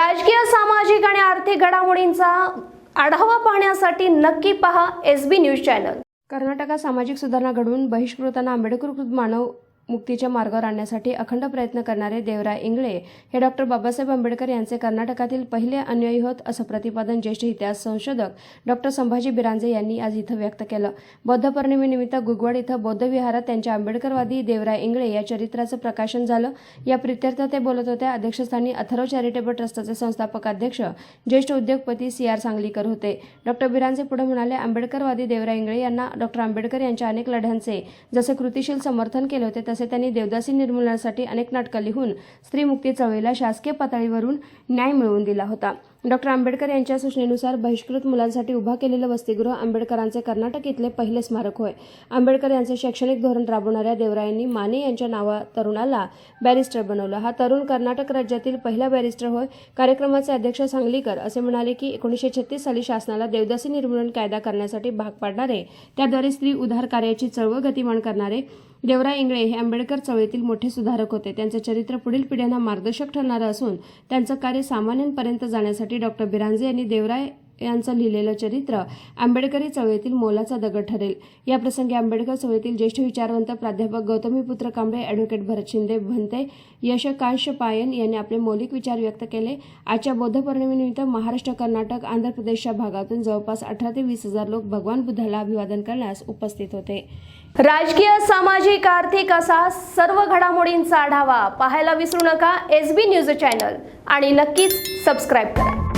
राजकीय सामाजिक आणि आर्थिक घडामोडींचा आढावा पाहण्यासाठी नक्की पहा एस बी न्यूज चॅनल. कर्नाटकात सामाजिक सुधारणा घडवून बहिष्कृतांना आंबेडकर मानव मुक्तीच्या मार्गावर आणण्यासाठी अखंड प्रयत्न करणारे देवराय इंगळे हे डॉक्टर बाबासाहेब आंबेडकर यांचे कर्नाटकातील पहिले अनुयायी होत असं प्रतिपादन ज्येष्ठ इतिहास संशोधक डॉक्टर संभाजी बिरांजे यांनी आज इथं व्यक्त केलं. बौद्ध पौर्णिमेनिमित्त गुगवाड इथं बौद्ध विहारात त्यांच्या आंबेडकरवादी देवराय इंगळे या चरित्राचं प्रकाशन झालं. या प्रित्यर्थ ते बोलत होते. अध्यक्षस्थानी अथर्व चॅरिटेबल ट्रस्टचे संस्थापक अध्यक्ष ज्येष्ठ उद्योगपती सी आर सांगलीकर होते. डॉक्टर बिरांजे पुढे म्हणाले आंबेडकरवादी देवराय इंगळे यांना डॉक्टर आंबेडकर यांच्या अनेक लढ्यांचे जसे कृतीशील समर्थन केले होते तसे त्यांनी देवदासी निर्मूलनासाठी अनेक नाटकं लिहून स्त्रीमुक्ती चळवळीला शासकीय पातळीवरून न्याय मिळवून दिला होता. डॉक्टर आंबेडकर यांच्या सूचनेनुसार बहिष्कृत मुलांसाठी उभा केलेलं वसतिगृह आंबेडकरांचे कर्नाटक इथले पहिले स्मारक होय. आंबेडकर यांचे शैक्षणिक धोरण राबवणाऱ्या देवरायांनी माने यांच्या नावा तरुणाला बॅरिस्टर बनवलं. हा तरुण कर्नाटक राज्यातील पहिला बॅरिस्टर होय. कार्यक्रमाचे अध्यक्ष सांगलीकर असे म्हणाले की एकोणीसशे छत्तीस साली शासनाला देवदासी निर्मूलन कायदा करण्यासाठी भाग पाडणारे त्याद्वारे स्त्री उधार कार्याची चळवळ गतिमान करणारे देवराय इंगळे हे आंबेडकर चळवळीतील मोठे सुधारक होते. त्यांचे चरित्र पुढील पिढ्यांना मार्गदर्शक ठरणारं असून त्यांचं कार्य सामान्यांपर्यंत जाण्यासाठी डॉक्टर बिरांजे यांनी देवराय यांचं लिहिलेलं चरित्र आंबेडकरी चळवळीतील मोलाचा दगड ठरेल. या प्रसंगी आंबेडकर चळवळीतील ज्येष्ठ विचारवंत प्राध्यापक गौतमीपुत्र कांबळे ॲडव्होकेट भरत शिंदे भंते यशकांश पायन यांनी आपले मौलिक विचार व्यक्त केले. आजच्या बौद्ध पौर्णिमेनिमित्त महाराष्ट्र कर्नाटक आंध्र प्रदेशच्या भागातून जवळपास अठरा ते वीस हजार लोक भगवान बुद्धाला अभिवादन करण्यास उपस्थित होते. राजकीय सामाजिक आर्थिक असा सर्व घडामोडींचा आढावा पाहायला विसरू नका. एस बी न्यूज चॅनल आणि नक्कीच सबस्क्राईब करा.